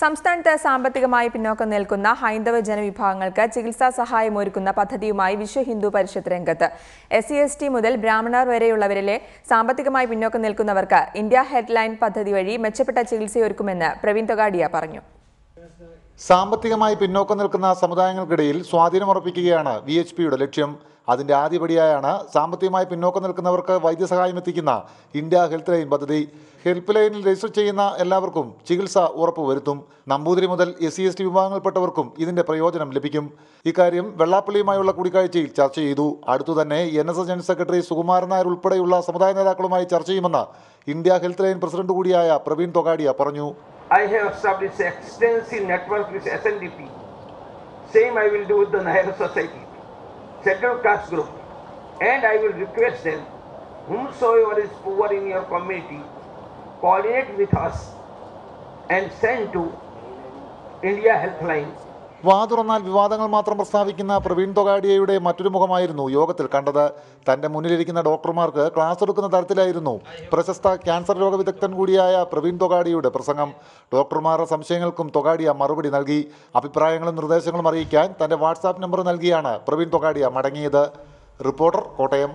സംസ്ഥാനത്ത് സാമ്പത്തികമായി പിന്നോക്കം നിൽക്കുന്ന ഹൈന്ദവ ജനവിഭാഗങ്ങൾക്ക് ചികിത്സാ സഹായം ഒരുക്കുന്ന പദ്ധതിയുമായി വിശ്വ ഹിന്ദു പരിഷത്ത് രംഗത്ത്. എസ് സി എസ് ടി മുതൽ ബ്രാഹ്മണർ വരെയുള്ളവരിലെ സാമ്പത്തികമായി പിന്നോക്കം നിൽക്കുന്നവർക്ക് ഇന്ത്യ ഹെഡ്ലൈൻ പദ്ധതി വഴി മെച്ചപ്പെട്ട ചികിത്സയൊരുക്കുമെന്ന് പ്രവീൺ തൊഗാഡിയ പറഞ്ഞു. സാമ്പത്തികമായി പിന്നോക്കം നിൽക്കുന്ന സമുദായങ്ങൾക്കിടയിൽ സ്വാധീനമുറപ്പിക്കുകയാണ് വി എച്ച് പിയുടെ ലക്ഷ്യം. അതിന്റെ ആദ്യപടിയായാണ് സാമ്പത്തികമായി പിന്നോക്കം നിൽക്കുന്നവർക്ക് വൈദ്യസഹായം എത്തിക്കുന്ന ഇന്ത്യ ഹെൽത്ത് ലൈൻ പദ്ധതി. ഹെൽപ്പ് ലൈനിൽ രജിസ്റ്റർ ചെയ്യുന്ന എല്ലാവർക്കും ചികിത്സ ഉറപ്പുവരുത്തും. നമ്പൂതിരി മുതൽ എസ് സി എസ് ടി വിഭാഗങ്ങൾപ്പെട്ടവർക്കും ഇതിന്റെ പ്രയോജനം ലഭിക്കും. ഇക്കാര്യം വെള്ളാപ്പള്ളിയുമായുള്ള കൂടിക്കാഴ്ചയിൽ ചർച്ച ചെയ്തു. അടുത്തുതന്നെ N S S general secretary Sukumaran Nair ഉൾപ്പെടെയുള്ള സമുദായ നേതാക്കളുമായി ചർച്ച ചെയ്യുമെന്ന് ഇന്ത്യ ഹെൽത്ത് ലൈൻ പ്രസിഡന്റ് കൂടിയായ പ്രവീൺ തൊഗാഡിയ പറഞ്ഞു. I have established extensive network with SNDP. Same I will do with the Nehru Society, scheduled caste group. And I will request them, whomsoever is poor in your community, coordinate with us and send to India Healthline വാതുറന്നാൽ വിവാദങ്ങൾ മാത്രം പ്രസ്താവിക്കുന്ന പ്രവീൺ തൊഗാഡിയയുടെ മറ്റൊരു മുഖമായിരുന്നു യോഗത്തിൽ കണ്ടത്. തന്റെ മുന്നിലിരിക്കുന്ന ഡോക്ടർമാർക്ക് class എടുക്കുന്ന തരത്തിലായിരുന്നു പ്രശസ്ത ക്യാൻസർ രോഗ വിദഗ്ധൻ കൂടിയായ പ്രവീൺ തൊഗാഡിയയുടെ പ്രസംഗം. ഡോക്ടർമാരുടെ സംശയങ്ങൾക്കും തൊഗാഡിയ മറുപടി നൽകി. അഭിപ്രായങ്ങളും നിർദ്ദേശങ്ങളും അറിയിക്കാൻ തന്റെ വാട്സാപ്പ് നമ്പർ നൽകിയാണ് പ്രവീൺ തൊഗാഡിയ മടങ്ങിയത്. റിപ്പോർട്ടർ കോട്ടയം.